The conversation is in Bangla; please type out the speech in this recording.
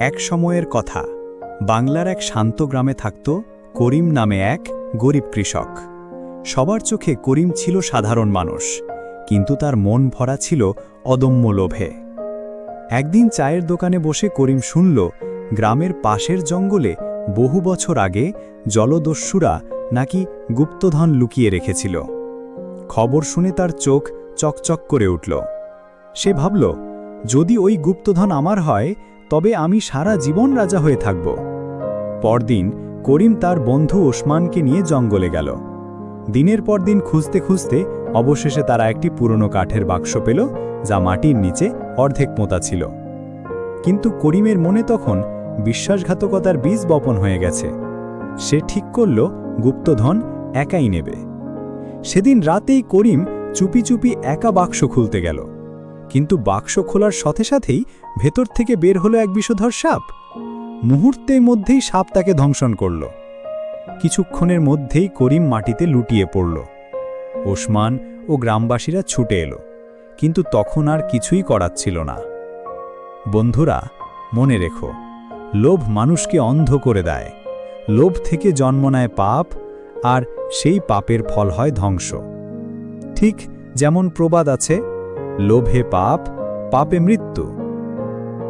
এক সময়ের কথা। বাংলার এক শান্ত গ্রামে থাকত করিম নামে এক গরিব কৃষক। সবার চোখে করিম ছিল সাধারণ মানুষ, কিন্তু তার মন ভরা ছিল অদম্য লোভে। একদিন চায়ের দোকানে বসে করিম শুনল, গ্রামের পাশের জঙ্গলে বহু বছর আগে জলদস্যুরা নাকি গুপ্তধন লুকিয়ে রেখেছিল। খবর শুনে তার চোখ চকচক করে উঠল। সে ভাবল, যদি ওই গুপ্তধন আমার হয় তবে আমি সারা জীবন রাজা হয়ে থাকব। পরদিন করিম তার বন্ধু ওসমানকে নিয়ে জঙ্গলে গেল। দিনের পর দিন খুঁজতে খুঁজতে অবশেষে তারা একটি পুরনো কাঠের বাক্স পেল, যা মাটির নিচে অর্ধেক মোতা ছিল। কিন্তু করিমের মনে তখন বিশ্বাসঘাতকতার বীজ বপন হয়ে গেছে। সে ঠিক করল, গুপ্তধন একাই নেবে। সেদিন রাতেই করিম চুপি চুপি একা বাক্স খুলতে গেল। কিন্তু বাক্স খোলার সাথে সাথেই ভেতর থেকে বের হলো এক বিষধর সাপ। মুহূর্তের মধ্যেই সাপ তাকে ধ্বংসন করল। কিছুক্ষণের মধ্যেই করিম মাটিতে লুটিয়ে পড়ল। ওসমান ও গ্রামবাসীরা ছুটে এলো, কিন্তু তখন আর কিছুই করার ছিল না। বন্ধুরা, মনে রেখো, লোভ মানুষকে অন্ধ করে দেয়। লোভ থেকে জন্ম নেয় পাপ, আর সেই পাপের ফল হয় ধ্বংস। ঠিক যেমন প্রবাদ আছে লোভে পাপ পাপে মৃত্যু।